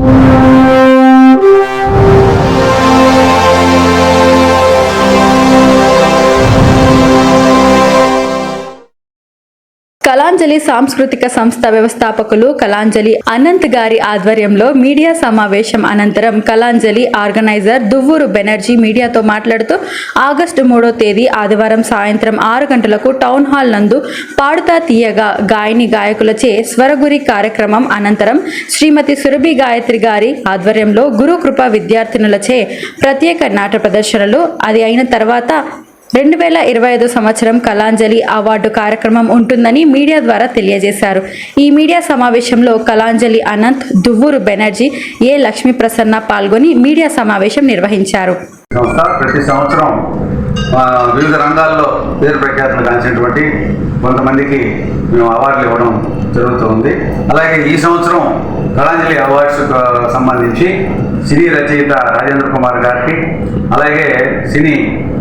you. Kalanjali సాంస్కృతిక సంస్థ వ్యవస్థాపకులు కళాంజలి అనంత్ గారి ఆధ్వర్యంలో మీడియా సమావేశం అనంతరం కళాంజలి ఆర్గనైజర్ దువ్వూరు బెనర్జీ మీడియాతో మాట్లాడుతూ ఆగస్టు మూడో తేదీ ఆదివారం సాయంత్రం ఆరు గంటలకు టౌన్ హాల్ నందు పాడుతా తీయగా గాయని గాయకులచే స్వరగురి కార్యక్రమం అనంతరం శ్రీమతి సురభి గాయత్రి గారి ఆధ్వర్యంలో గురుకృప విద్యార్థినులచే ప్రత్యేక నాట ప్రదర్శనలు. అది అయిన తర్వాత రెండు వేల ఇరవై ఐదు సంవత్సరం కళాంజలి అవార్డు కార్యక్రమం ఉంటుందని మీడియా ద్వారా తెలియజేశారు. ఈ మీడియా సమావేశంలో కళాంజలి అనంత్ దువ్వూరు బెనర్జీ ఏ లక్ష్మీ ప్రసన్న పాల్గొని మీడియా సమావేశం నిర్వహించారు. ప్రతి సంవత్సరం వివిధ రంగాల్లో పేరు ప్రఖ్యాతులు గాంచినటువంటి కొంతమందికి మేము అవార్డులు ఇవ్వడం జరుగుతుంది అలాగే ఈ సంవత్సరం కళాంజలి అవార్డ్స్ సంబంధించి సినీ రచయిత రాజేంద్ర కుమార్ గారికి అలాగే సినీ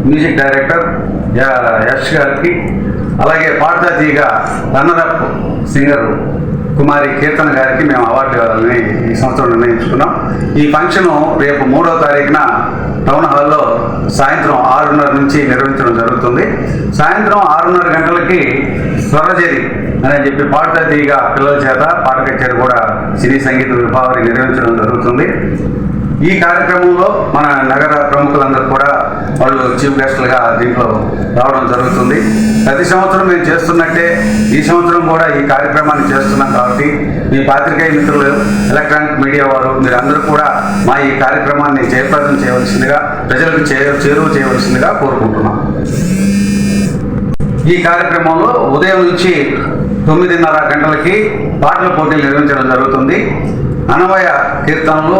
మ్యూజిక్ డైరెక్టర్ య- యష్ గారికి అలాగే పాడతా రన్నరప్ సింగర్ కుమారి కీర్తన గారికి మేము అవార్డు ఇవ్వాలని ఈ సంవత్సరం నిర్ణయించుకున్నాం. ఈ ఫంక్షన్ రేపు మూడవ తారీఖున టౌన్ హాల్లో సాయంత్రం ఆరున్నర నుంచి నిర్వహించడం జరుగుతుంది. సాయంత్రం ఆరున్నర గంటలకి స్వరజరి అని చెప్పి పాట తీగ పిల్లల చేత పాట కచేరి కూడా సినీ సంగీత విభావాన్ని నిర్వహించడం జరుగుతుంది. ఈ కార్యక్రమంలో మన నగర ప్రముఖులందరూ కూడా వాళ్ళు చీఫ్ గెస్ట్లుగా దీంట్లో రావడం జరుగుతుంది. ప్రతి సంవత్సరం మేము చేస్తున్నట్టే ఈ సంవత్సరం కూడా ఈ కార్యక్రమాన్ని చేస్తున్నాం కాబట్టి మీ పాత్రికేయ మిత్రులు ఎలక్ట్రానిక్ మీడియా వారు మీరందరూ కూడా మా ఈ కార్యక్రమాన్ని జయప్రదం చేయవలసిందిగా ప్రజలకు చే చేరువ చేయవలసిందిగా కోరుకుంటున్నాం. ఈ కార్యక్రమంలో ఉదయం నుంచి తొమ్మిదిన్నర గంటలకి పాటల పోటీలు నిర్వహించడం జరుగుతుంది. అనవయ కీర్తనలు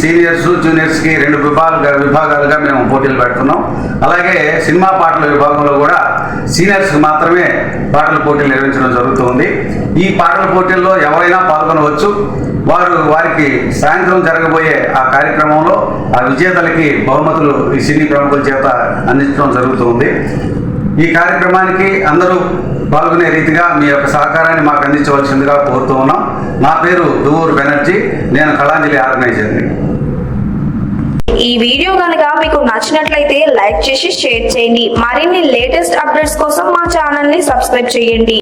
సీనియర్స్ జూనియర్స్కి రెండు విభాగాలుగా విభాగాలుగా మేము పోటీలు పెడుతున్నాం. అలాగే సినిమా పాటల విభాగంలో కూడా సీనియర్స్కి మాత్రమే పాటల పోటీలు నిర్వహించడం జరుగుతుంది. ఈ పాటల పోటీల్లో ఎవరైనా పాల్గొనవచ్చు. వారు వారికి సాయంత్రం జరగబోయే ఆ కార్యక్రమంలో ఆ విజేతలకి బహుమతులు ఈ సినీ ప్రముఖుల చేత అందించడం జరుగుతుంది. ఈ కార్యక్రమానికి అందరూ పాల్గొనే రీతిగా మీ యొక్క సహకారాన్ని మాకు అందించవలసిందిగా కోరుతూ ఉన్నాం. నా పేరు దువ్వూరు బెనర్జీ. నేను కళాంజలి ఆర్గనైజర్ని. ఈ వీడియో కనుక మీకు నచ్చినట్లయితే లైక్ చేసి షేర్ చేయండి. మరిన్ని లేటెస్ట్ అప్డేట్స్ కోసం మా ఛానల్ని సబ్స్క్రైబ్ చేయండి.